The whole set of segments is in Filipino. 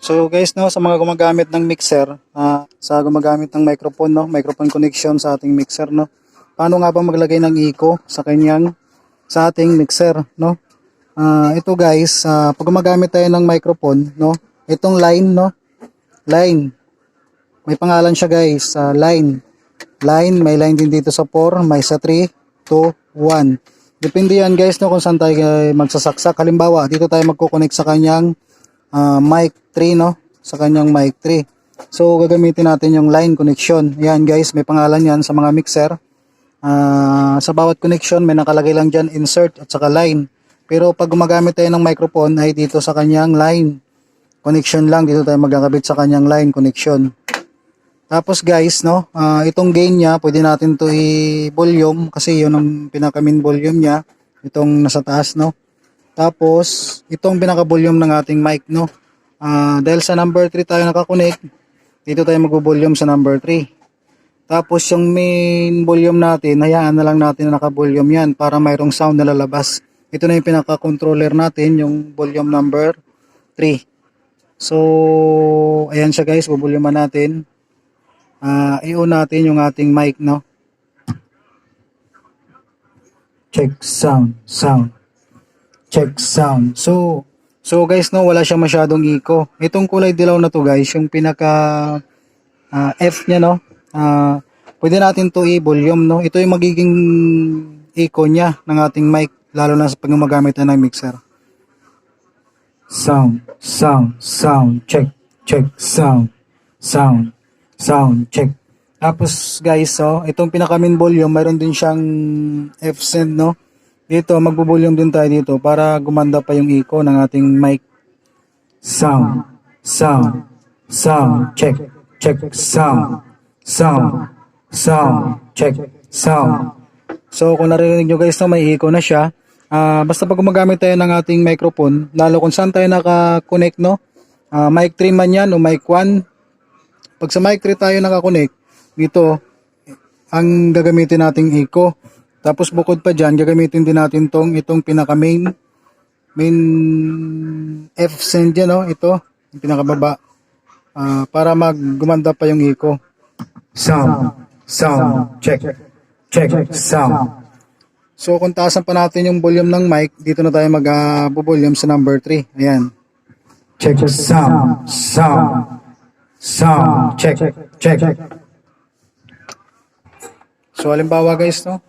So guys, no, sa mga gumagamit ng mixer, ah, sa gumagamit ng microphone, no, microphone connection sa ating mixer, no. Paano nga ba maglagay ng eco sa kanyang sa ating mixer, no? Ah, ito guys, ah, pag gumagamit tayo ng microphone, no, itong line, no, line. May pangalan siya guys, ah, line. Line, may line din dito sa 4, may sa 3, 2, 1. Depende yan guys no kung saan tayo eh, magsasaksak. Halimbawa, dito tayo magko-connect sa kanyang ah, mic 3 no, sa kanyang mic 3. So gagamitin natin yung line connection. Yan guys, may pangalan yan sa mga mixer. Ah, sa bawat connection may nakalagay lang diyan insert at saka line. Pero pag gumagamit tayo ng microphone ay dito sa kanyang line connection lang dito tayo magkakabit sa kanyang line connection. Tapos guys, no, ah, itong gain niya, pwede natin to i-volume kasi yun ang pinaka main volume niya, itong nasa taas, no. Tapos, itong pinaka volume ng ating mic, no. Ah, dahil sa number 3 tayo nakakonect, dito tayo mag-volume sa number 3. Tapos yung main volume natin, hayaan na lang natin na naka-volume yan para mayroong sound na lalabas. Ito na yung pinaka-controller natin, yung volume number 3. So, ayan siya guys, bubulyuman natin ah i-on natin yung ating mic, no? Check sound, sound. Check sound. So, so guys, no, wala siyang masyadong echo. Itong kulay dilaw na to, guys, yung pinaka ah, F niya, no? Ah, pwede natin to i-volume, no? Ito yung magiging echo niya ng ating mic, lalo na sa pag gumagamit na ng mixer. Sound, sound, sound, check, check, sound, sound sound check. Tapos guys, so itong pinaka main volume, mayroon din siyang F-send, no? Dito, magbo-volume din tayo dito para gumanda pa yung echo ng ating mic. Sound, sound, sound, check, check, sound, sound, sound, check, sound. So kung narinig nyo guys na may echo na siya, ah, basta pag gumagamit tayo ng ating microphone, lalo kung saan tayo naka-connect, no? Ah, mic 3 man yan o mic 1, pag sa mic 3 tayo nakakonect, dito, ang gagamitin nating echo. Tapos bukod pa dyan, gagamitin din natin tong itong pinaka main, main F send yan, no? ito, yung pinakababa, Ah, para maggumanda pa yung echo. Sound, sound, check, check, sound. So kung taasan pa natin yung volume ng mic, dito na tayo mag-volume sa number 3. Ayan. Check sound, sound, sound, check, check. So halimbawa guys, no,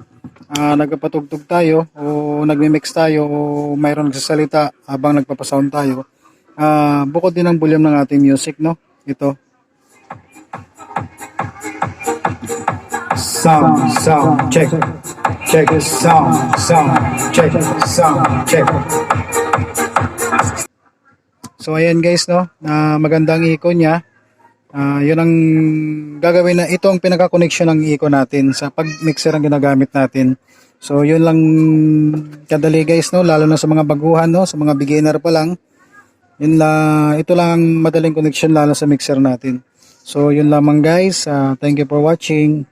ah nagpapatugtog tayo o nagmi-mix tayo o mayroong nagsasalita habang nagpapasound tayo. Ah bukod din ang volume ng ating music, no. Ito. Sound, sound, check. Check sound, sound, check, sound, check. So ayan guys, no, na magandang echo niya. Ah, yun ang gagawin na ito ang pinaka-connection ng eco natin sa pag-mixer ang ginagamit natin. So yun lang kadali guys no, lalo na sa mga baguhan no, sa mga beginner pa lang. Yun la, ito lang ang madaling connection lalo sa mixer natin. So yun lamang guys, Ah, thank you for watching.